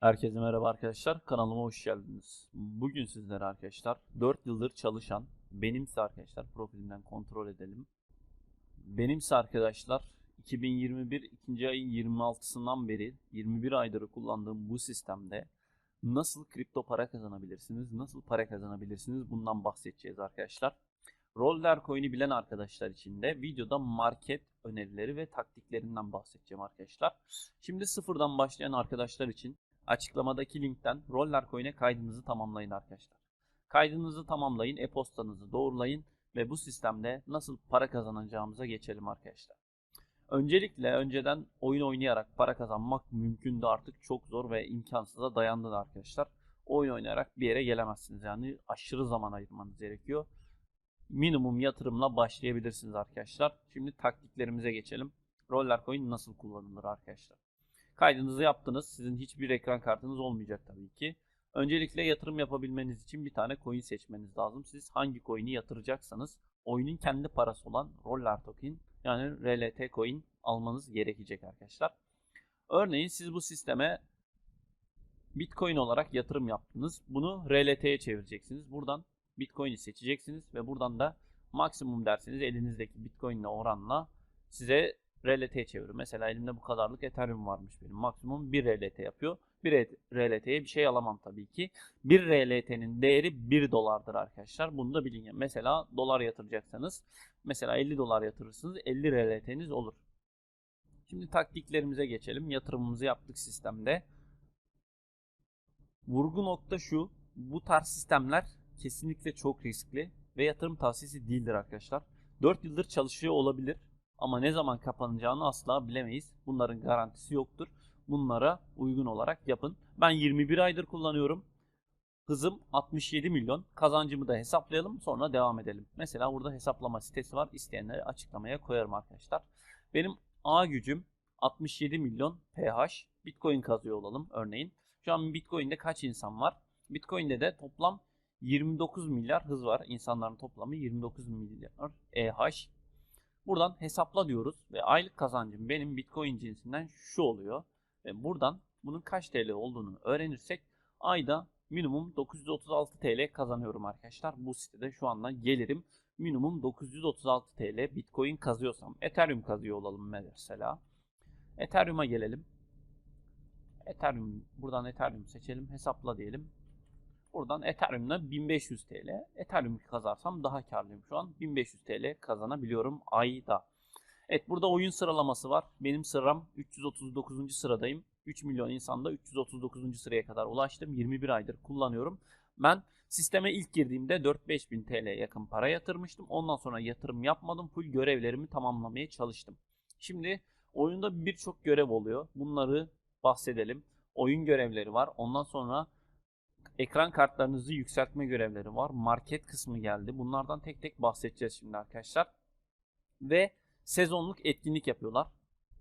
Herkese merhaba arkadaşlar. Kanalıma hoş geldiniz. Bugün sizlere arkadaşlar 4 yıldır çalışan benimse arkadaşlar profilimden kontrol edelim. Benimse arkadaşlar 2021 2. ayın 26'sından beri 21 aydır kullandığım bu sistemde nasıl kripto para kazanabilirsiniz, nasıl para kazanabilirsiniz bundan bahsedeceğiz arkadaşlar. Roller coin'i bilen arkadaşlar için de videoda market önerileri ve taktiklerinden bahsedeceğim arkadaşlar. Şimdi sıfırdan başlayan arkadaşlar için Açıklamadaki linkten Roller Coin'e kaydınızı tamamlayın arkadaşlar. Kaydınızı tamamlayın, e-postanızı doğrulayın ve bu sistemde nasıl para kazanacağımıza geçelim arkadaşlar. Öncelikle önceden oyun oynayarak para kazanmak mümkündü artık çok zor ve imkansıza dayandı arkadaşlar. Oyun oynayarak bir yere gelemezsiniz yani aşırı zaman ayırmanız gerekiyor. Minimum yatırımla başlayabilirsiniz arkadaşlar. Şimdi taktiklerimize geçelim. Roller Coin nasıl kullanılır arkadaşlar? Kaydınızı yaptınız. Sizin hiçbir ekran kartınız olmayacak tabii ki. Öncelikle yatırım yapabilmeniz için bir tane coin seçmeniz lazım. Siz hangi coin'i yatıracaksanız oyunun kendi parası olan Roller Token yani RLT coin almanız gerekecek arkadaşlar. Örneğin siz bu sisteme Bitcoin olarak yatırım yaptınız. Bunu RLT'ye çevireceksiniz. Buradan Bitcoin'i seçeceksiniz ve buradan da maksimum derseniz elinizdeki Bitcoin ile oranla size RLT'ye çeviriyor. Mesela elimde bu kadarlık Ethereum varmış benim. Maksimum 1 RLT yapıyor. 1 RLT'ye bir şey alamam tabii ki. 1 RLT'nin değeri 1 dolardır arkadaşlar. Bunu da bilin. Mesela dolar yatıracaksanız mesela 50 dolar yatırırsınız 50 RLT'niz olur. Şimdi taktiklerimize geçelim. Yatırımımızı yaptık sistemde. Vurgu nokta şu. Bu tarz sistemler kesinlikle çok riskli ve yatırım tavsiyesi değildir arkadaşlar. 4 yıldır çalışıyor olabilir ama ne zaman kapanacağını asla bilemeyiz. Bunların garantisi yoktur. Bunlara uygun olarak yapın. Ben 21 aydır kullanıyorum. Hızım 67 milyon. Kazancımı da hesaplayalım sonra devam edelim. Mesela burada hesaplama sitesi var. İsteyenleri açıklamaya koyarım arkadaşlar. Benim A gücüm 67 milyon PH. Bitcoin kazıyor olalım örneğin. Şu an Bitcoin'de kaç insan var? Bitcoin'de de toplam 29 milyar hız var. İnsanların toplamı 29 milyar EH. Buradan hesapla diyoruz ve aylık kazancım benim Bitcoin cinsinden şu oluyor. Ve buradan bunun kaç TL olduğunu öğrenirsek ayda minimum 936 TL kazanıyorum arkadaşlar. Bu sitede şu anda gelirim minimum 936 TL Bitcoin kazıyorsam. Ethereum kazıyor olalım mesela. Ethereum'a gelelim. Ethereum buradan Ethereum seçelim. Hesapla diyelim. Buradan Ethereum'la 1500 TL. Ethereum kazarsam daha karlıyım şu an. 1500 TL kazanabiliyorum ayda. Evet burada oyun sıralaması var. Benim sıram 339. sıradayım. 3 milyon insanda 339. sıraya kadar ulaştım. 21 aydır kullanıyorum. Ben sisteme ilk girdiğimde 4-5 bin TL yakın para yatırmıştım. Ondan sonra yatırım yapmadım. Full görevlerimi tamamlamaya çalıştım. Şimdi oyunda birçok görev oluyor. Bunları bahsedelim. Oyun görevleri var. Ondan sonra ekran kartlarınızı yükseltme görevleri var. Market kısmı geldi. Bunlardan tek tek bahsedeceğiz şimdi arkadaşlar. Ve sezonluk etkinlik yapıyorlar.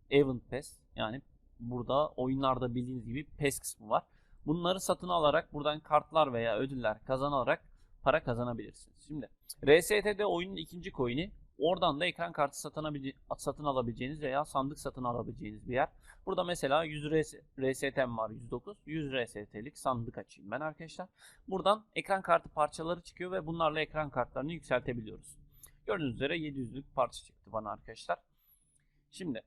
Event Pass yani burada oyunlarda bildiğiniz gibi PES kısmı var. Bunları satın alarak buradan kartlar veya ödüller kazanarak para kazanabilirsiniz. Şimdi RST'de oyunun ikinci coin'i Oradan da ekran kartı satın, alabileceğiniz veya sandık satın alabileceğiniz bir yer. Burada mesela 100 RS, RST'm var 109. 100 RST'lik sandık açayım ben arkadaşlar. Buradan ekran kartı parçaları çıkıyor ve bunlarla ekran kartlarını yükseltebiliyoruz. Gördüğünüz üzere 700'lük parça çıktı bana arkadaşlar. Şimdi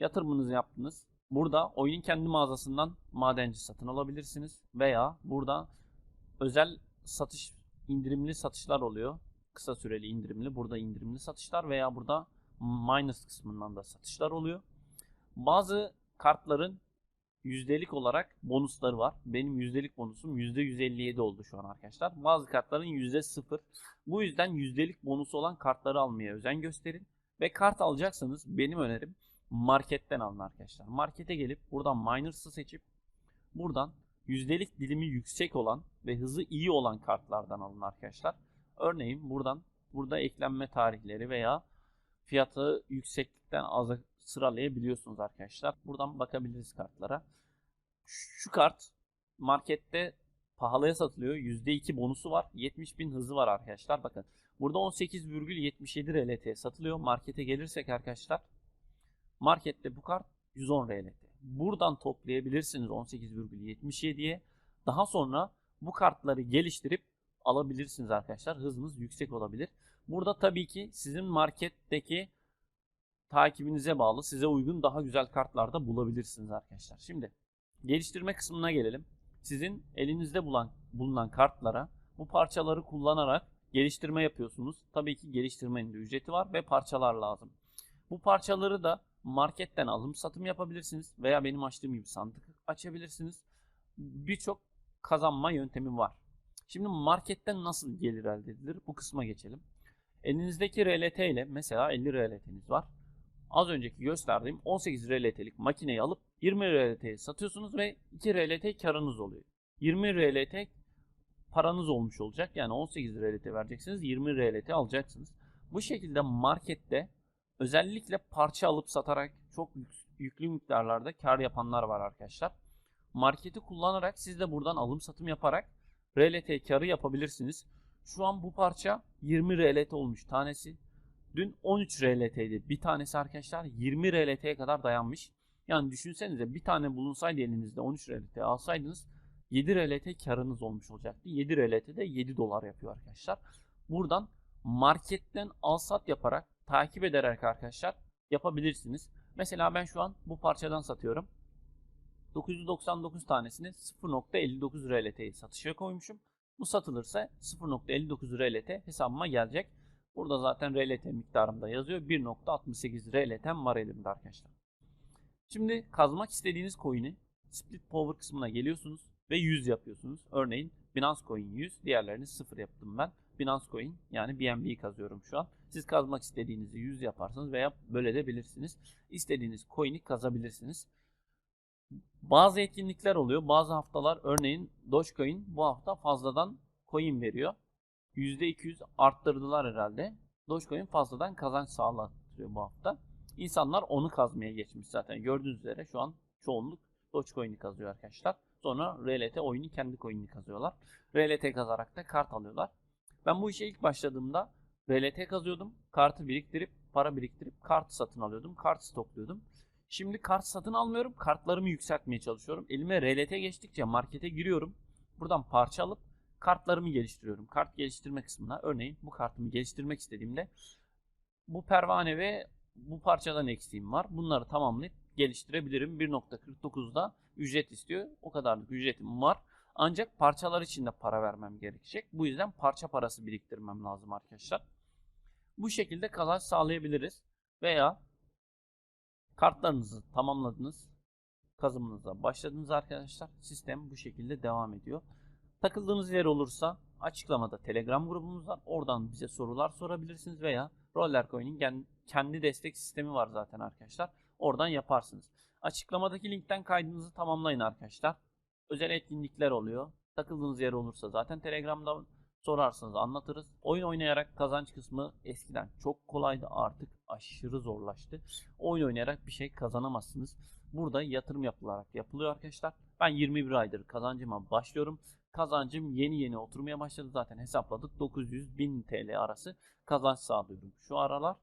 yatırımınızı yaptınız. Burada oyunun kendi mağazasından madenci satın alabilirsiniz. Veya burada özel satış indirimli satışlar oluyor kısa süreli indirimli, burada indirimli satışlar veya burada minus kısmından da satışlar oluyor. Bazı kartların yüzdelik olarak bonusları var. Benim yüzdelik bonusum %157 oldu şu an arkadaşlar. Bazı kartların %0. Bu yüzden yüzdelik bonusu olan kartları almaya özen gösterin. Ve kart alacaksanız benim önerim marketten alın arkadaşlar. Markete gelip buradan Miners'ı seçip buradan yüzdelik dilimi yüksek olan ve hızı iyi olan kartlardan alın arkadaşlar. Örneğin buradan burada eklenme tarihleri veya fiyatı yükseklikten aza sıralayabiliyorsunuz arkadaşlar. Buradan bakabiliriz kartlara. Şu kart markette pahalıya satılıyor. %2 bonusu var. 70 bin hızı var arkadaşlar. Bakın burada 18,77 RLT satılıyor. Markete gelirsek arkadaşlar markette bu kart 110 RLT. buradan toplayabilirsiniz 18,77'ye. Daha sonra bu kartları geliştirip alabilirsiniz arkadaşlar. Hızınız yüksek olabilir. Burada tabii ki sizin marketteki takibinize bağlı. Size uygun daha güzel kartlar da bulabilirsiniz arkadaşlar. Şimdi geliştirme kısmına gelelim. Sizin elinizde bulan, bulunan kartlara bu parçaları kullanarak geliştirme yapıyorsunuz. Tabii ki geliştirmenin de ücreti var ve parçalar lazım. Bu parçaları da marketten alım satım yapabilirsiniz veya benim açtığım gibi sandık açabilirsiniz. Birçok kazanma yöntemi var. Şimdi marketten nasıl gelir elde edilir? Bu kısma geçelim. Elinizdeki RLT ile mesela 50 RLT'niz var. Az önceki gösterdiğim 18 RLT'lik makineyi alıp 20 RLT'ye satıyorsunuz ve 2 RLT karınız oluyor. 20 RLT paranız olmuş olacak. Yani 18 RLT vereceksiniz, 20 RLT alacaksınız. Bu şekilde markette özellikle parça alıp satarak çok yüklü miktarlarda kar yapanlar var arkadaşlar. Marketi kullanarak siz de buradan alım satım yaparak RLT karı yapabilirsiniz. Şu an bu parça 20 RLT olmuş tanesi. Dün 13 RLT'ydi. Bir tanesi arkadaşlar 20 RLT'ye kadar dayanmış. Yani düşünsenize bir tane bulunsaydı elinizde 13 RLT alsaydınız 7 RLT karınız olmuş olacaktı. 7 RLT de 7 dolar yapıyor arkadaşlar. Buradan marketten al sat yaparak takip ederek arkadaşlar yapabilirsiniz. Mesela ben şu an bu parçadan satıyorum. 999 tanesini 0.59 RLT'ye satışa koymuşum. Bu satılırsa 0.59 RLT hesabıma gelecek. Burada zaten RLT miktarım da yazıyor. 1.68 RLT'm var elimde arkadaşlar. Şimdi kazmak istediğiniz coin'i split power kısmına geliyorsunuz ve 100 yapıyorsunuz. Örneğin Binance Coin 100, diğerlerini 0 yaptım ben. Binance Coin yani BNB'yi kazıyorum şu an. Siz kazmak istediğinizi 100 yaparsınız veya böyle de bilirsiniz. İstediğiniz coin'i kazabilirsiniz. Bazı etkinlikler oluyor. Bazı haftalar örneğin Dogecoin bu hafta fazladan coin veriyor. %200 arttırdılar herhalde. Dogecoin fazladan kazanç sağlatıyor bu hafta. İnsanlar onu kazmaya geçmiş zaten. Gördüğünüz üzere şu an çoğunluk Dogecoin'i kazıyor arkadaşlar. Sonra RLT oyunu kendi coin'ini kazıyorlar. RLT kazarak da kart alıyorlar. Ben bu işe ilk başladığımda RLT kazıyordum. Kartı biriktirip para biriktirip kart satın alıyordum. Kart stokluyordum. Şimdi kart satın almıyorum. Kartlarımı yükseltmeye çalışıyorum. Elime RLT geçtikçe markete giriyorum. Buradan parça alıp kartlarımı geliştiriyorum. Kart geliştirme kısmına örneğin bu kartımı geliştirmek istediğimde bu pervane ve bu parçadan eksiğim var. Bunları tamamlayıp geliştirebilirim. 1.49'da ücret istiyor. O kadarlık ücretim var. Ancak parçalar için de para vermem gerekecek. Bu yüzden parça parası biriktirmem lazım arkadaşlar. Bu şekilde kazanç sağlayabiliriz. Veya kartlarınızı tamamladınız. Kazımınıza başladınız arkadaşlar. Sistem bu şekilde devam ediyor. Takıldığınız yer olursa açıklamada Telegram grubumuz var. Oradan bize sorular sorabilirsiniz veya Rollercoin'in kendi destek sistemi var zaten arkadaşlar. Oradan yaparsınız. Açıklamadaki linkten kaydınızı tamamlayın arkadaşlar. Özel etkinlikler oluyor. Takıldığınız yer olursa zaten Telegram'da sorarsanız anlatırız. Oyun oynayarak kazanç kısmı eskiden çok kolaydı artık aşırı zorlaştı. Oyun oynayarak bir şey kazanamazsınız. Burada yatırım yapılarak yapılıyor arkadaşlar. Ben 21 aydır kazancıma başlıyorum. Kazancım yeni yeni oturmaya başladı zaten hesapladık 900-1000 TL arası kazanç sağlıyorum şu aralar.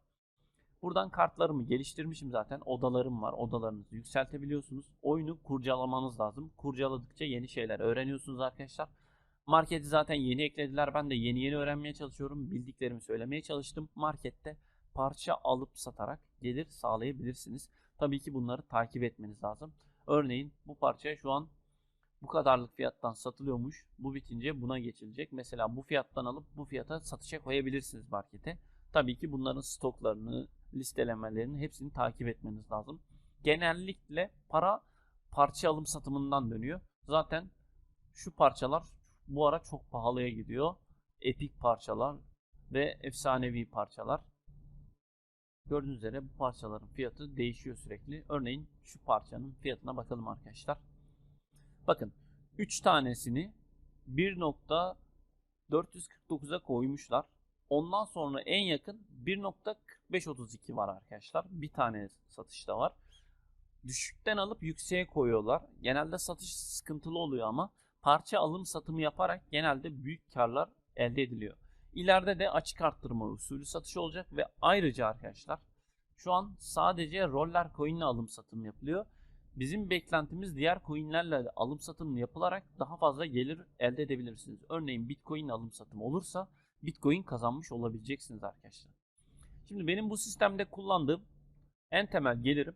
Buradan kartlarımı geliştirmişim zaten. Odalarım var. Odalarınızı yükseltebiliyorsunuz. Oyunu kurcalamanız lazım. Kurcaladıkça yeni şeyler öğreniyorsunuz arkadaşlar. Marketi zaten yeni eklediler. Ben de yeni yeni öğrenmeye çalışıyorum. Bildiklerimi söylemeye çalıştım. Markette parça alıp satarak gelir sağlayabilirsiniz. Tabii ki bunları takip etmeniz lazım. Örneğin bu parça şu an bu kadarlık fiyattan satılıyormuş. Bu bitince buna geçilecek. Mesela bu fiyattan alıp bu fiyata satışa koyabilirsiniz markete. Tabii ki bunların stoklarını, listelemelerini hepsini takip etmeniz lazım. Genellikle para parça alım satımından dönüyor. Zaten şu parçalar bu ara çok pahalıya gidiyor. Epik parçalar ve efsanevi parçalar. Gördüğünüz üzere bu parçaların fiyatı değişiyor sürekli. Örneğin şu parçanın fiyatına bakalım arkadaşlar. Bakın 3 tanesini 1.449'a koymuşlar. Ondan sonra en yakın 1.4532 var arkadaşlar. Bir tane satışta var. Düşükten alıp yükseğe koyuyorlar. Genelde satış sıkıntılı oluyor ama parça alım satımı yaparak genelde büyük karlar elde ediliyor. İleride de açık arttırma usulü satış olacak ve ayrıca arkadaşlar şu an sadece roller coin alım satım yapılıyor. bizim beklentimiz diğer coinlerle alım satım yapılarak daha fazla gelir elde edebilirsiniz. Örneğin Bitcoin alım satım olursa Bitcoin kazanmış olabileceksiniz arkadaşlar. Şimdi benim bu sistemde kullandığım en temel gelirim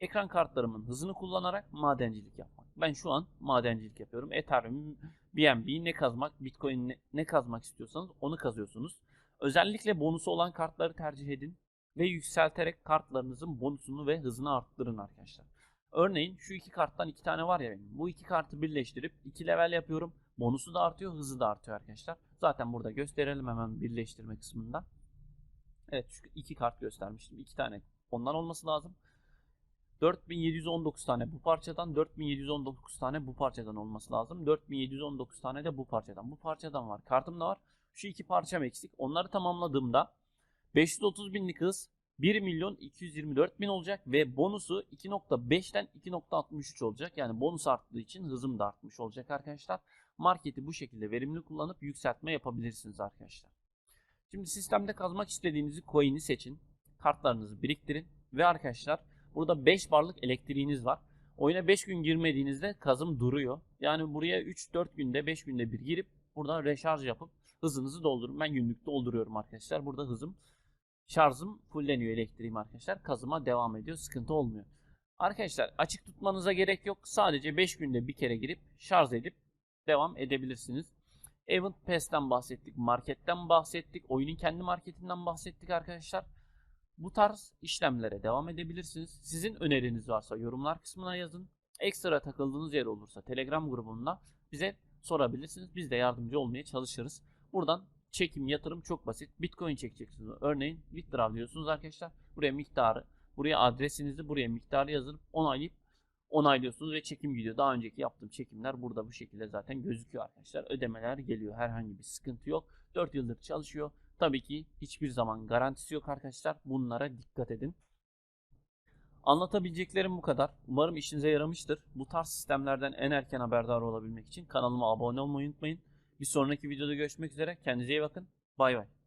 ekran kartlarımın hızını kullanarak madencilik yapmak. Ben şu an madencilik yapıyorum. Ethereum, BNB ne kazmak, Bitcoin ne, ne kazmak istiyorsanız onu kazıyorsunuz. Özellikle bonusu olan kartları tercih edin ve yükselterek kartlarınızın bonusunu ve hızını arttırın arkadaşlar. Örneğin şu iki karttan iki tane var ya benim. Bu iki kartı birleştirip iki level yapıyorum. Bonusu da artıyor, hızı da artıyor arkadaşlar. Zaten burada gösterelim hemen birleştirme kısmında. Evet şu iki kart göstermiştim. İki tane ondan olması lazım. 4719 tane bu parçadan, 4719 tane bu parçadan olması lazım. 4719 tane de bu parçadan. Bu parçadan var. Kartım da var. Şu iki parçam eksik. Onları tamamladığımda 530 binlik hız 1 milyon 224 bin olacak ve bonusu 2.5'ten 2.63 olacak. Yani bonus arttığı için hızım da artmış olacak arkadaşlar. Marketi bu şekilde verimli kullanıp yükseltme yapabilirsiniz arkadaşlar. Şimdi sistemde kazmak istediğinizi coin'i seçin. Kartlarınızı biriktirin ve arkadaşlar burada 5 barlık elektriğiniz var. Oyuna 5 gün girmediğinizde kazım duruyor. Yani buraya 3-4 günde 5 günde bir girip buradan reşarj yapıp hızınızı doldurun. Ben günlük dolduruyorum arkadaşlar. Burada hızım şarjım fulleniyor elektriğim arkadaşlar. Kazıma devam ediyor. Sıkıntı olmuyor. Arkadaşlar açık tutmanıza gerek yok. Sadece 5 günde bir kere girip şarj edip devam edebilirsiniz. Event Pass'ten bahsettik. Marketten bahsettik. Oyunun kendi marketinden bahsettik arkadaşlar. Bu tarz işlemlere devam edebilirsiniz. Sizin öneriniz varsa yorumlar kısmına yazın. Ekstra takıldığınız yer olursa Telegram grubunda bize sorabilirsiniz. Biz de yardımcı olmaya çalışırız. Buradan çekim, yatırım çok basit. Bitcoin çekeceksiniz. Örneğin withdraw diyorsunuz arkadaşlar. Buraya miktarı, buraya adresinizi, buraya miktarı yazıp onaylayıp onaylıyorsunuz ve çekim gidiyor. Daha önceki yaptığım çekimler burada bu şekilde zaten gözüküyor arkadaşlar. Ödemeler geliyor. Herhangi bir sıkıntı yok. 4 yıldır çalışıyor. Tabii ki hiçbir zaman garantisi yok arkadaşlar. Bunlara dikkat edin. Anlatabileceklerim bu kadar. Umarım işinize yaramıştır. Bu tarz sistemlerden en erken haberdar olabilmek için kanalıma abone olmayı unutmayın. Bir sonraki videoda görüşmek üzere. Kendinize iyi bakın. Bay bay.